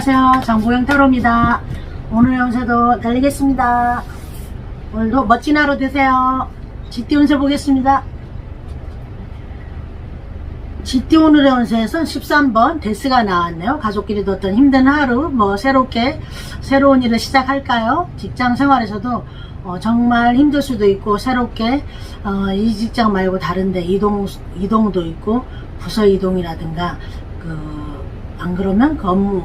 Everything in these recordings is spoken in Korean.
안녕하세요. 장보영 타로입니다. 오늘 영세도 달리겠습니다. 오늘도 멋진 하루 되세요. 지띠 운세 보겠습니다. 지띠 오늘의 운세에서 13번 데스가 나왔네요. 가족끼리도 어떤 힘든 하루, 뭐 새롭게 새로운 일을 시작할까요? 직장 생활에서도 어, 정말 힘들 수도 있고 새롭게 어, 이 직장 말고 다른데 이동 이동도 있고 부서 이동이라든가 그 안 그러면 너무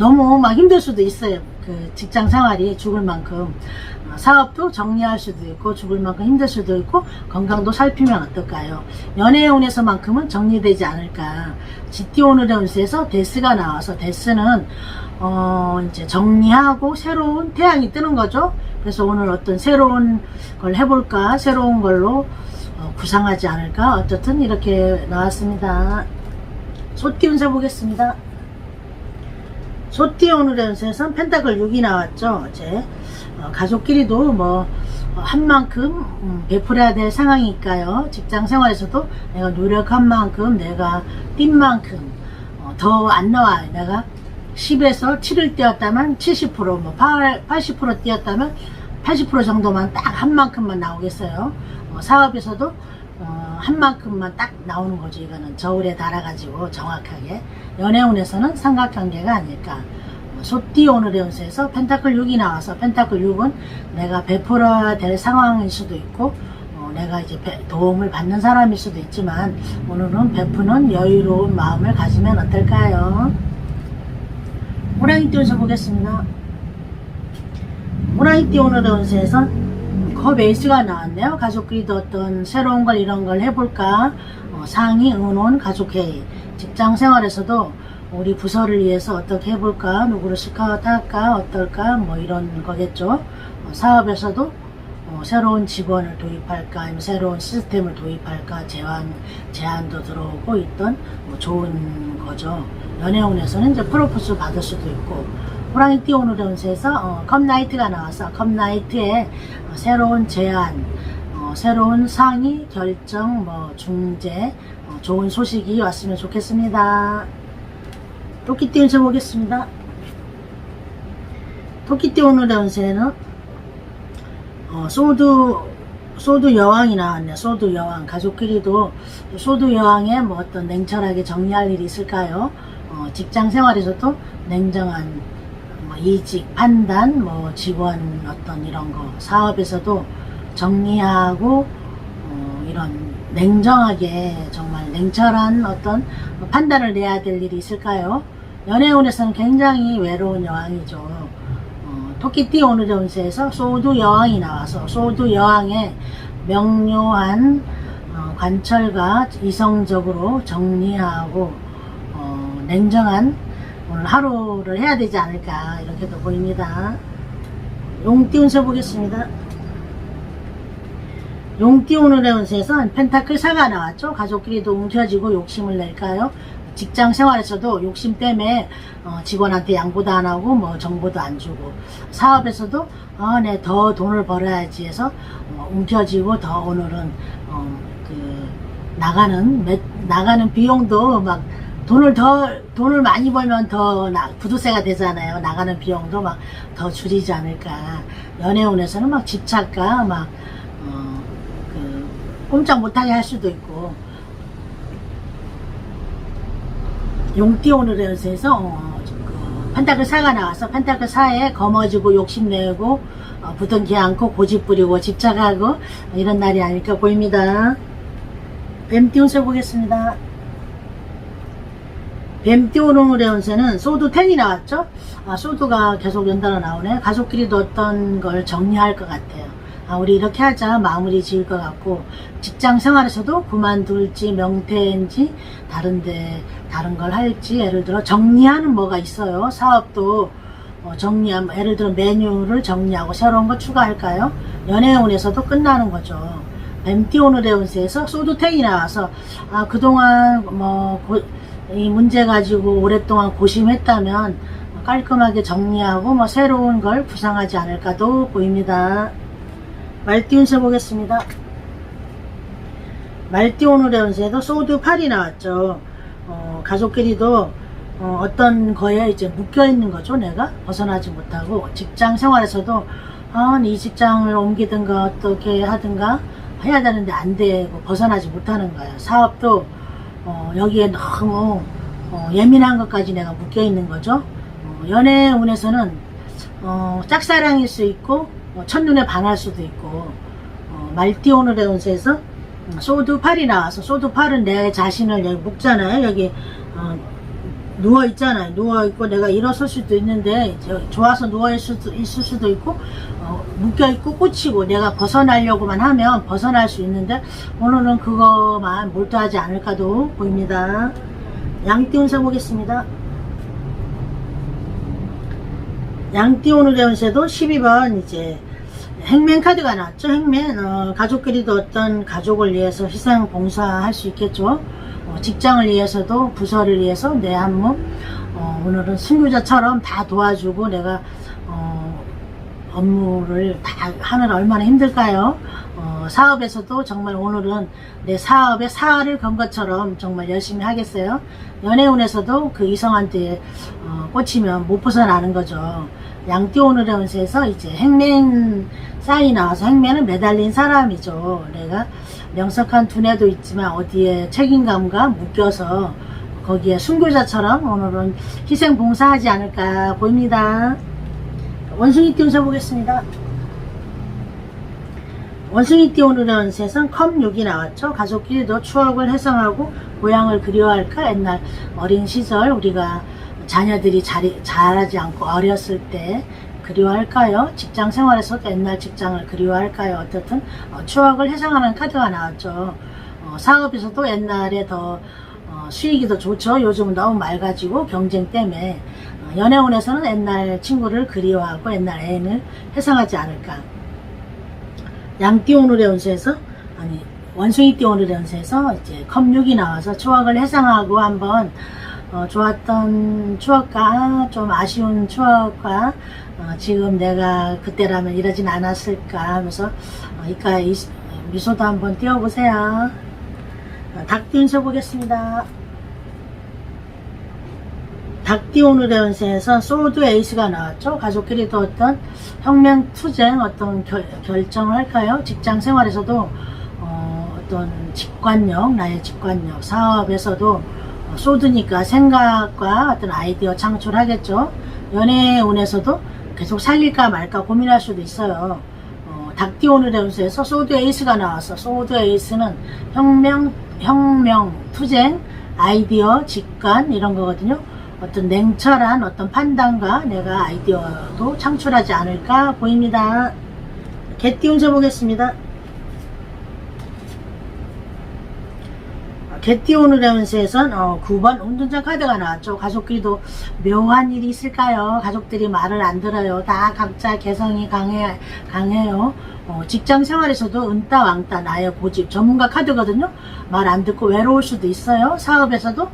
너무 막 힘들 수도 있어요. 그 직장 생활이 죽을 만큼 어, 사업도 정리할 수도 있고 죽을 만큼 힘들 수도 있고 건강도 살피면 어떨까요? 연애의 운에서만큼은 정리되지 않을까. GT 오늘의 운세에서 데스가 나와서 데스는 어 이제 정리하고 새로운 태양이 뜨는 거죠. 그래서 오늘 어떤 새로운 걸 해볼까 새로운 걸로 어, 구상하지 않을까 어쨌든 이렇게 나왔습니다. 소띠 운세 보겠습니다. 소띠 오늘의 운세에선 펜타클 6이 나왔죠. 어제 어, 가족끼리도 뭐 어, 한 만큼 음, 베풀어야 될 상황이니까요. 직장 생활에서도 내가 노력한 만큼 내가 뛴 만큼 어, 더안 나와요. 내가 10에서 7을 뛰었다면 70%뭐 80% 뛰었다면 80% 정도만 딱 한 만큼만 나오겠어요. 어, 사업에서도 어, 한 만큼만 딱 나오는 거죠. 이거는 저울에 달아가지고 정확하게 연애운에서는 삼각관계가 아닐까. 어, 소띠 오늘의 운세에서 펜타클 6이 나와서 펜타클 6은 내가 베풀어야 될 상황일 수도 있고 어, 내가 이제 배- 도움을 받는 사람일 수도 있지만 오늘은 베푸는 여유로운 마음을 가지면 어떨까요? 호랑이띠 운세 보겠습니다. 호랑이띠 오늘의 운세에선 거 베이스가 나왔네요. 가족끼리도 어떤 새로운 걸 이런 걸 해볼까? 어, 상의, 의논, 가족회의. 직장 생활에서도 우리 부서를 위해서 어떻게 해볼까? 누구를 스카우트 할까? 어떨까? 뭐 이런 거겠죠. 어, 사업에서도 어, 새로운 직원을 도입할까? 아니면 새로운 시스템을 도입할까? 제안, 제안도 들어오고 있던 뭐 좋은 거죠. 연애운에서는 이제 프로포즈 받을 수도 있고 오늘의 운세에서 어, 컵나이트가 나와서 컵나이트에 어, 새로운 제안, 어, 새로운 상의, 결정, 뭐 중재, 어, 좋은 소식이 왔으면 좋겠습니다. 토끼띠 운세 보겠습니다. 토끼띠 오늘의 운세는 어, 소드 소드 여왕이 나왔네. 소드 여왕. 가족끼리도 소드 여왕에 뭐 어떤 냉철하게 정리할 일이 있을까요? 어, 직장 생활에서도 냉정한 뭐 이직, 판단, 뭐 직원 어떤 이런 거 사업에서도 정리하고 어, 이런 냉정하게 정말 냉철한 어떤 판단을 내야 될 일이 있을까요? 연애운에서는 굉장히 외로운 여왕이죠. 어, 토끼띠 오늘의 운세에서 소두 여왕이 나와서 소두 여왕의 명료한 어, 관철과 이성적으로 정리하고 어, 냉정한 오늘 하루를 해야 되지 않을까 이렇게도 보입니다. 용띠 운세 보겠습니다. 용띠 오늘의 운세에선 펜타클 4가 나왔죠. 가족끼리도 뭉쳐지고 욕심을 낼까요? 직장 생활에서도 욕심 때문에 어, 직원한테 양보도 안 하고 뭐 정보도 안 주고 사업에서도 아, 내더 돈을 벌어야지 해서 어, 움켜쥐고 더 오늘은 어, 그 나가는 매- 나가는 비용도 막 돈을 더 돈을 많이 벌면 더 나, 부도세가 되잖아요. 나가는 비용도 막 더 줄이지 않을까. 연애운에서는 막 집착과 막 어, 그 꼼짝 못하게 할 수도 있고 용띠 오늘의 연세에서 어, 그 판타클 4가 나와서 판타클 4에 거머쥐고 욕심내고 어, 부둥키 않고 고집 부리고 집착하고 이런 날이 아닐까 보입니다. 뱀띠 운세 보겠습니다. 뱀띠 오늘의 운세는 소드 10이 나왔죠? 아, 소드가 계속 연달아 나오네. 가족끼리도 어떤 걸 정리할 것 같아요. 아, 우리 이렇게 하자 마무리 지을 것 같고 직장 생활에서도 그만둘지 명퇴인지 다른데 다른 걸 할지 예를 들어 정리하는 뭐가 있어요. 사업도 어, 정리하면 예를 들어 메뉴를 정리하고 새로운 거 추가할까요? 연애운에서도 끝나는 거죠. 뱀띠 오늘의 운세에서 소드탱이 나와서 아 그동안 뭐 이 문제 가지고 오랫동안 고심했다면 깔끔하게 정리하고 뭐 새로운 걸 구상하지 않을까도 보입니다. 말띠 운세 보겠습니다. 말띠 오늘의 운세에도 소드 8이 나왔죠. 어, 가족끼리도 어, 떤 거에 이제 묶여 있는 거죠. 내가 벗어나지 못하고 직장 생활에서도 아, 이 직장을 옮기든가 어떻게 하든가 해야 되는데 안 되고 벗어나지 못하는 거예요. 사업도 어, 여기에 너무 어, 예민한 것까지 내가 묶여 있는 거죠. 어, 연애 운에서는 어, 짝사랑일 수 있고 어, 첫눈에 반할 수도 있고 어, 말띠오늘의 운세에서 음, 소드 8이 나와서 소드 8은 내 자신을 여기 묶잖아요. 여기 어, 누워 있잖아요. 누워 있고 내가 일어설 수도 있는데 저- 좋아서 누워 있을 수도, 있고 어, 묶여 있고 꽂히고 내가 벗어나려고만 하면 벗어날 수 있는데 오늘은 그거만 몰두하지 않을까도 보입니다. 양띠 운세 보겠습니다. 양띠 오늘의 운세도 12번 이제 행맨 카드가 나왔죠. 행맨 어, 가족끼리도 어떤 가족을 위해서 희생 봉사할 수 있겠죠. 어, 직장을 위해서도 부서를 위해서 내 한몸 어, 오늘은 승유자처럼 다 도와주고 내가 어, 업무를 다 하느라 얼마나 힘들까요? 어, 사업에서도 정말 오늘은 내 사업에 사활을 건 것처럼 정말 열심히 하겠어요. 연애운에서도 그 이성한테 어, 꽂히면 못 벗어나는 거죠. 양띠 오늘의 운세에서 이제 행맨 사인이 나와서 행맨은 매달린 사람이죠. 내가 명석한 두뇌도 있지만 어디에 책임감과 묶여서 거기에 순교자처럼 오늘은 희생 봉사하지 않을까 보입니다. 원숭이 띠 운세 보겠습니다. 원숭이 띠 오늘의 운세에선 컵 6이 나왔죠. 가족끼리도 추억을 회상하고 고향을 그리워할까? 옛날 어린 시절 우리가 자녀들이 자리, 잘하지 않고 어렸을 때 그리워할까요? 직장 생활에서도 옛날 직장을 그리워할까요? 어떻든 어, 추억을 회상하는 카드가 나왔죠. 어, 사업에서도 옛날에 더 어, 수익이 더 좋죠. 요즘은 너무 맑아지고 경쟁 때문에 어, 연애운에서는 옛날 친구를 그리워하고 옛날 애인을 회상하지 않을까. 양띠 오늘의 운세에서 아니 원숭이 띠 오늘의 운세에서 이제 컵6이 나와서 추억을 회상하고 한번 어, 좋았던 추억과 좀 아쉬운 추억과 어, 지금 내가 그때라면 이러진 않았을까 하면서 어, 이까 이 미소도 한번 띄워보세요. 어, 닭띠 운세 보겠습니다. 닭띠 오늘의 운세에서 소드 에이스가 나왔죠. 가족끼리도 어떤 혁명 투쟁 어떤 결, 결정을 할까요? 직장 생활에서도 어, 어떤 직관력, 나의 직관력, 사업에서도 어, 소드니까 생각과 어떤 아이디어 창출하겠죠. 연애 운에서도 계속 살릴까 말까 고민할 수도 있어요. 어, 닭띠 오늘의 운세에서 소드 에이스가 나와서 소드 에이스는 혁명, 혁명, 투쟁, 아이디어, 직관 이런 거거든요. 어떤 냉철한 어떤 판단과 내가 아이디어도 창출하지 않을까 보입니다. 개띠 운세 보겠습니다. 개띠 오늘의 운세에선 어, 9번 운전자 카드가 나왔죠. 가족끼리도 묘한 일이 있을까요? 가족들이 말을 안 들어요. 다 각자 개성이 강해, 강해요. 어, 직장 생활에서도 은따 왕따 나의 고집 전문가 카드거든요. 말 안 듣고 외로울 수도 있어요. 사업에서도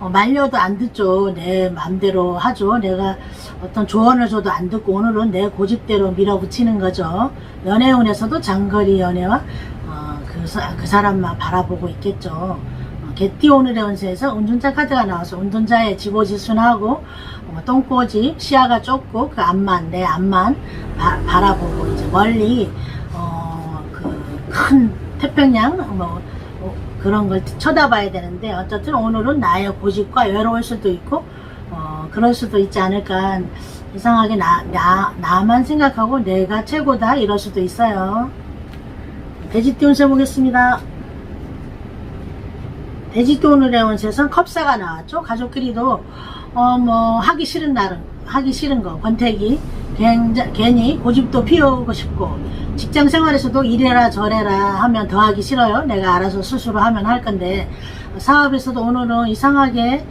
어, 말려도 안 듣죠. 내 맘대로 하죠. 내가 어떤 조언을 줘도 안 듣고 오늘은 내 고집대로 밀어붙이는 거죠. 연애운에서도 장거리 연애와 어, 그, 사, 그 사람만 바라보고 있겠죠. 어, 개띠 오늘의 운세에서 운전자 카드가 나와서 운전자의 지고지순하고 어, 똥꼬집 시야가 좁고 그 앞만 내 앞만 바, 바라보고 이제 멀리 어, 그 큰 태평양 뭐 어, 그런 걸 쳐다봐야 되는데 어쨌든 오늘은 나의 고집과 외로울 수도 있고 어, 그럴 수도 있지 않을까 이상하게 나, 나, 나만 생각하고 내가 최고다 이럴 수도 있어요. 돼지띠 운 세 보겠습니다. 돼지띠 오늘의 운세선 컵사가 나왔죠. 가족끼리도 어 뭐 하기 싫은 날은 하기 싫은 거 권태기 괜히 고집도 피우고 싶고 직장 생활에서도 이래라 저래라 하면 더 하기 싫어요. 내가 알아서 스스로 하면 할 건데 사업에서도 오늘은 이상하게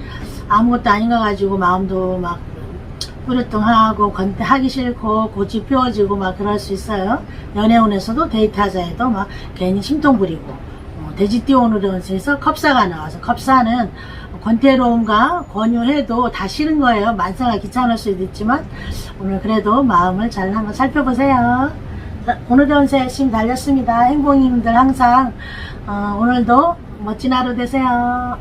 아무것도 아닌 거 가지고 마음도 막 뿌르뚱하고 권태 하기 싫고 고집 피워지고 막 그럴 수 있어요. 연애운에서도 데이트하자에도 막 괜히 심통 부리고 어, 돼지띠 오늘의 운세에서 컵사가 나와서 컵사는 권태로움과 권유해도 다 싫은 거예요. 만사가 귀찮을 수도 있지만 오늘 그래도 마음을 잘 한번 살펴보세요. 자, 오늘의 운세 열심히 달렸습니다. 행복님들 항상 어, 오늘도 멋진 하루 되세요.